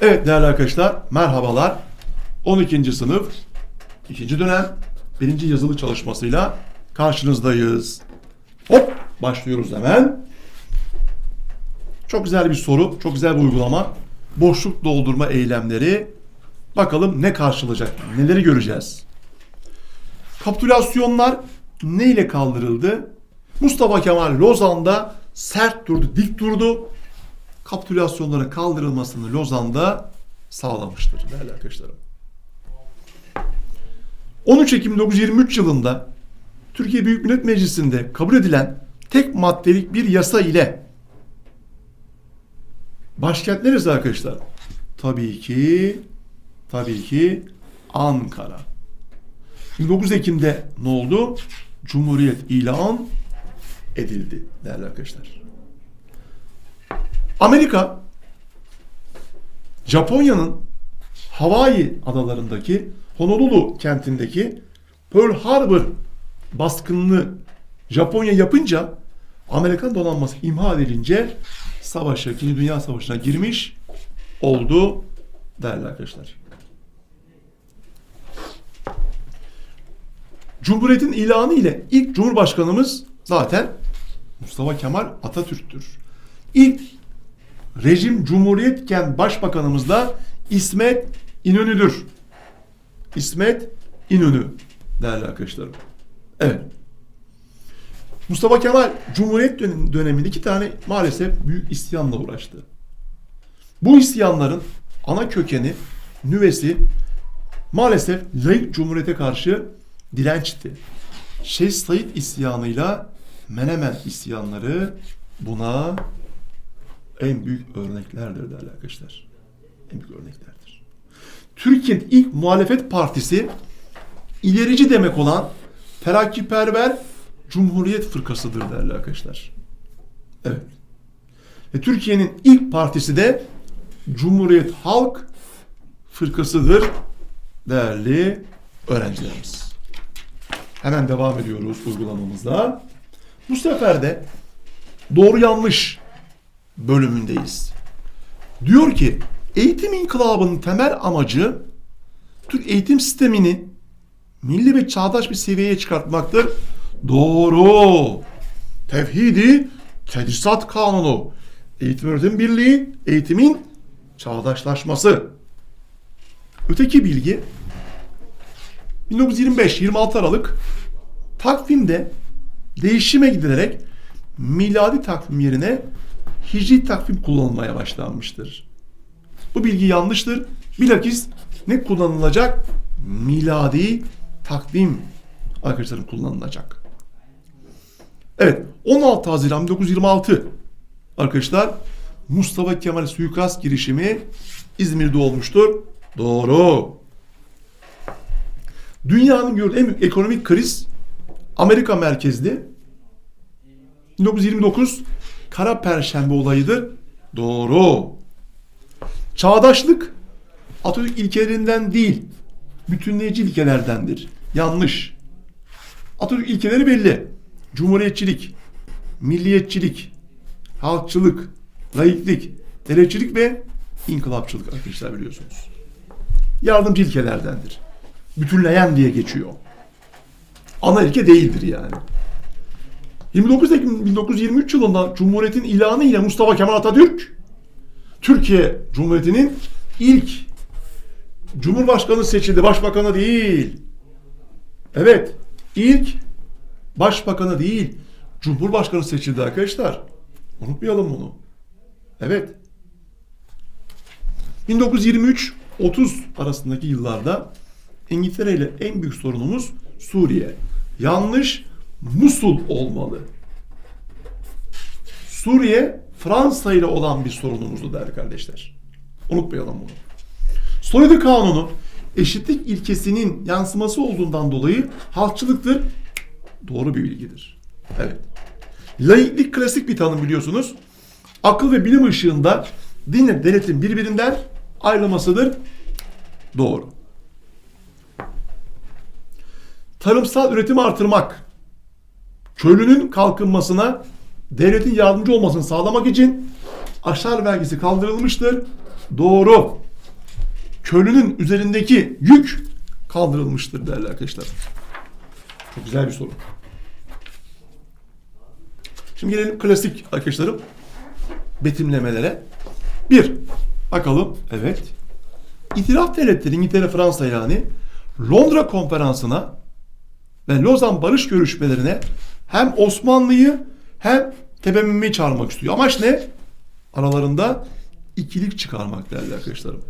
Evet değerli arkadaşlar merhabalar. 12. sınıf 2. dönem 1. yazılı çalışmasıyla karşınızdayız. Hop başlıyoruz hemen. Çok güzel bir soru, çok güzel bir uygulama. Boşluk doldurma eylemleri. Bakalım ne karşılayacak, neleri göreceğiz. Kapitülasyonlar ne ile kaldırıldı? Mustafa Kemal Lozan'da sert durdu, dik durdu. Kapitülasyonların kaldırılmasını Lozan'da sağlamıştır değerli arkadaşlarım. 13 Ekim 1923 yılında Türkiye Büyük Millet Meclisi'nde kabul edilen tek maddelik bir yasa ile başkent neresi arkadaşlar? Tabii ki tabii ki Ankara. 29 Ekim'de ne oldu? Cumhuriyet ilan edildi değerli arkadaşlar. Amerika Japonya'nın Hawaii adalarındaki Honolulu kentindeki Pearl Harbor baskınını Japonya yapınca Amerikan donanması imha edilince savaşa, 2. Dünya Savaşı'na girmiş oldu değerli arkadaşlar. Cumhuriyetin ilanı ile ilk Cumhurbaşkanımız zaten Mustafa Kemal Atatürk'tür. İlk rejim cumhuriyetken başbakanımız da İsmet İnönü'dür. İsmet İnönü değerli arkadaşlarım. Evet. Mustafa Kemal Cumhuriyet dönem- döneminde iki tane maalesef büyük isyanla uğraştı. Bu isyanların ana kökeni, nüvesi maalesef laik cumhuriyete karşı dirençti. Şeyh Said isyanıyla Menemen isyanları buna en büyük örneklerdir değerli arkadaşlar. En büyük örneklerdir. Türkiye'nin ilk muhalefet partisi ilerici demek olan terakkiperver Cumhuriyet Fırkası'dır değerli arkadaşlar. Evet. Ve Türkiye'nin ilk partisi de Cumhuriyet Halk Fırkası'dır değerli öğrencilerimiz. Hemen devam ediyoruz uygulamamızda. Bu sefer de doğru yanlış bölümündeyiz. Diyor ki eğitim inkılabının temel amacı Türk eğitim sistemini milli ve çağdaş bir seviyeye çıkartmaktır. Doğru. Tevhidi Tedrisat Kanunu. Eğitim öğretim birliği, eğitimin çağdaşlaşması. Öteki bilgi 1925-26 Aralık takvimde değişime gidilerek miladi takvim yerine hicri takvim kullanılmaya başlanmıştır. Bu bilgi yanlıştır. Bilakis ne kullanılacak? Miladi takvim arkadaşlarım kullanılacak. Evet 16 Haziran 1926 arkadaşlar Mustafa Kemal suikast girişimi İzmir'de olmuştur. Doğru. Dünyanın gördüğü en büyük ekonomik kriz Amerika merkezli 1929 Kara Perşembe olayıdır. Doğru. Çağdaşlık Atatürk ilkelerinden değil, bütünleyici ilkelerdendir. Yanlış. Atatürk ilkeleri belli. Cumhuriyetçilik, milliyetçilik, halkçılık, laiklik, devletçilik ve inkılapçılık arkadaşlar biliyorsunuz. Yardımcı ilkelerdendir. Bütünleyen diye geçiyor. Ana ilke değildir yani. 29 Ekim 1923 yılında Cumhuriyet'in ilanı ile Mustafa Kemal Atatürk Türkiye Cumhuriyeti'nin ilk Cumhurbaşkanı seçildi. Başbakanı değil. Evet. ilk başbakanı değil. Cumhurbaşkanı seçildi arkadaşlar. Unutmayalım bunu. Evet. 1923-30 arasındaki yıllarda İngiltere ile en büyük sorunumuz Suriye. Yanlış Musul olmalı. Suriye Fransa ile olan bir sorunumuzdu değerli kardeşler. Unutmayalım bunu. Soyadı kanunu eşitlik ilkesinin yansıması olduğundan dolayı halkçılıktır. Doğru bir bilgidir. Evet. Laiklik klasik bir tanım biliyorsunuz. Akıl ve bilim ışığında dinle devletin birbirinden ayrılmasıdır. Doğru. Tarımsal üretimi artırmak, köylünün kalkınmasına devletin yardımcı olmasını sağlamak için aşar vergisi kaldırılmıştır. Doğru. köylünün üzerindeki yük kaldırılmıştır değerli arkadaşlar. Çok güzel bir soru. Şimdi gelelim klasik arkadaşlarım betimlemelere. Bir, bakalım. Evet. İtilaf devletleri İngiltere, Fransa yani Londra konferansına ve Lozan barış görüşmelerine hem Osmanlı'yı hem TBMM'yi çağırmak istiyor. Amaç ne? Aralarında ikilik çıkarmak değerli arkadaşlarım.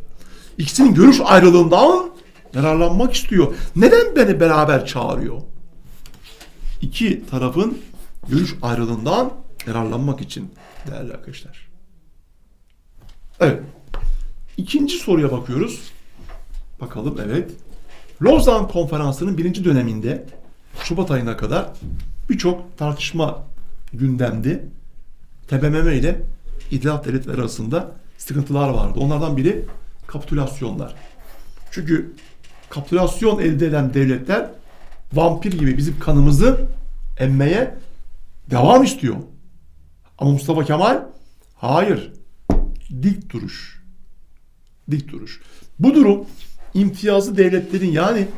İkisinin görüş ayrılığından yararlanmak istiyor. Neden beni beraber çağırıyor? İki tarafın görüş ayrılığından yararlanmak için değerli arkadaşlar. Evet. İkinci soruya bakıyoruz. Bakalım evet. Lozan Konferansı'nın birinci döneminde Şubat ayına kadar birçok tartışma gündemdi. TBMM ile İttihat Devletleri arasında sıkıntılar vardı. Onlardan biri kapitülasyonlar. Çünkü kapitülasyon elde eden devletler vampir gibi bizim kanımızı emmeye devam istiyor. Ama Mustafa Kemal hayır. Dik duruş. Dik duruş. Bu durum imtiyazlı devletlerin yani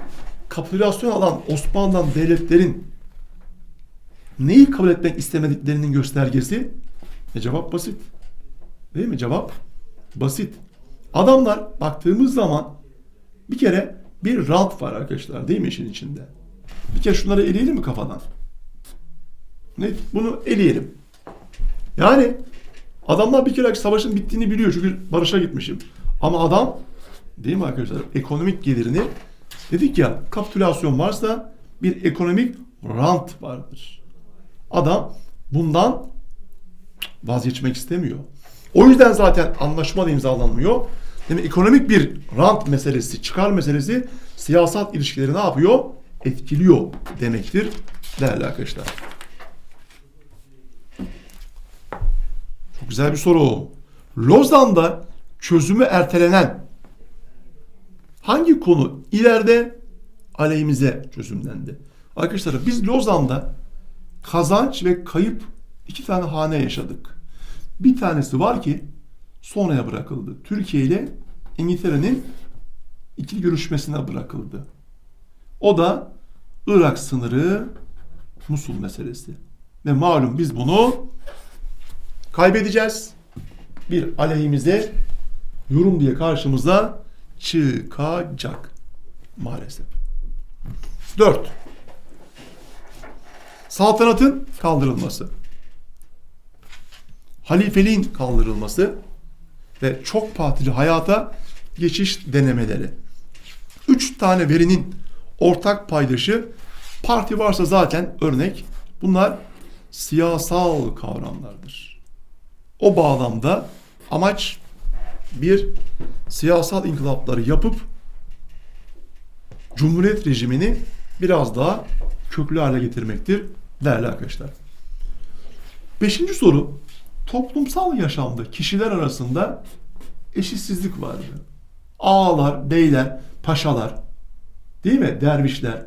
kapitülasyon alan Osmanlı'dan devletlerin neyi kabul etmek istemediklerinin göstergesi? E cevap basit. Değil mi? Cevap basit. Adamlar baktığımız zaman bir kere bir rant var arkadaşlar değil mi işin içinde? Bir kere şunları eleyelim mi kafadan? Ne? Bunu eleyelim. Yani adamlar bir kere savaşın bittiğini biliyor çünkü barışa gitmişim. Ama adam değil mi arkadaşlar ekonomik gelirini dedik ya kapitülasyon varsa bir ekonomik rant vardır. Adam bundan vazgeçmek istemiyor. O yüzden zaten anlaşma da imzalanmıyor. Demek ekonomik bir rant meselesi, çıkar meselesi siyasal ilişkileri ne yapıyor? Etkiliyor demektir değerli arkadaşlar. Çok güzel bir soru. Lozan'da çözümü ertelenen hangi konu ileride aleyhimize çözümlendi? Arkadaşlar biz Lozan'da kazanç ve kayıp iki tane hane yaşadık. Bir tanesi var ki sonraya bırakıldı. Türkiye ile İngiltere'nin ikili görüşmesine bırakıldı. O da Irak sınırı Musul meselesi. Ve malum biz bunu kaybedeceğiz. Bir aleyhimize yorum diye karşımıza çıkacak. Maalesef. 4. Saltanatın kaldırılması. Halifeliğin kaldırılması ve çok partili hayata geçiş denemeleri. Üç tane verinin ortak paydaşı parti varsa zaten örnek bunlar siyasal kavramlardır. O bağlamda amaç bir siyasal inkılapları yapıp Cumhuriyet rejimini biraz daha köklü hale getirmektir değerli arkadaşlar. Beşinci soru toplumsal yaşamda kişiler arasında eşitsizlik vardı. Ağalar, beyler, paşalar, değil mi? Dervişler,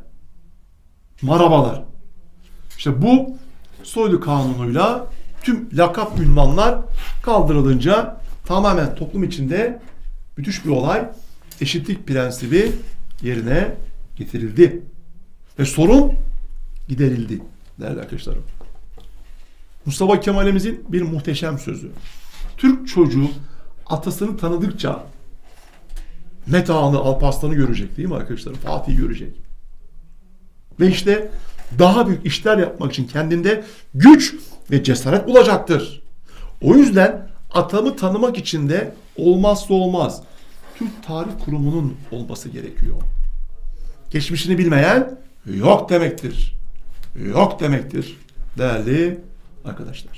marabalar. İşte bu soylu kanunuyla tüm lakap ünvanlar kaldırılınca tamamen toplum içinde müthiş bir olay eşitlik prensibi yerine getirildi. Ve sorun giderildi değerli arkadaşlarım. Mustafa Kemal'imizin bir muhteşem sözü. Türk çocuğu atasını tanıdıkça Metehan'ı, Alparslan'ı görecek değil mi arkadaşlar? Fatih'i görecek. Ve işte daha büyük işler yapmak için kendinde güç ve cesaret bulacaktır. O yüzden atamı tanımak için de olmazsa olmaz Türk Tarih Kurumu'nun olması gerekiyor. Geçmişini bilmeyen yok demektir. Yok demektir değerli arkadaşlar.